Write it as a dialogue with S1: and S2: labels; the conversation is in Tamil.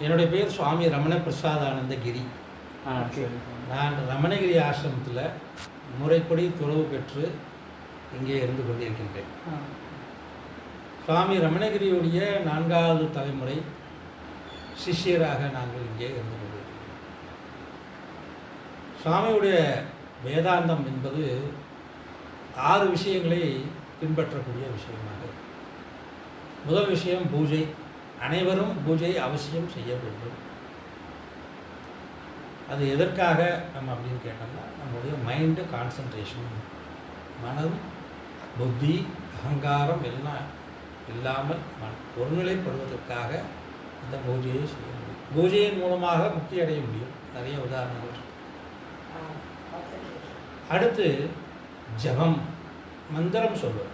S1: என்னுடைய பேர் சுவாமி ரமண பிரசாதானந்த கிரி
S2: ஆ சரி.
S1: நான் ரமணகிரி ஆசிரமத்தில் முறைப்படி துறவு பெற்று இங்கே இருந்து கொண்டிருக்கின்றேன். சுவாமி ரமணகிரியுடைய நான்காவது தலைமுறை சிஷ்யராக நாங்கள் இங்கே இருந்து கொண்டிருக்கிறோம். சுவாமியுடைய வேதாந்தம் என்பது ஆறு விஷயங்களை பின்பற்றக்கூடிய விஷயமாக. முதல் விஷயம் பூஜை. அனைவரும் பூஜை அவசியம் செய்ய வேண்டும். அது எதற்காக நம்ம அப்படின்னு கேட்டோம்னா நம்முடைய மைண்டு கான்சன்ட்ரேஷன் மனம் புத்தி அகங்காரம் எல்லாம் இல்லாமல் மன ஒருநிலைப்படுவதற்காக இந்த பூஜையை செய்ய முடியும். பூஜையின் மூலமாக முக்தி அடைய முடியும். நிறைய உதாரணங்கள். அடுத்து ஜபம் மந்திரம் சொல்வது.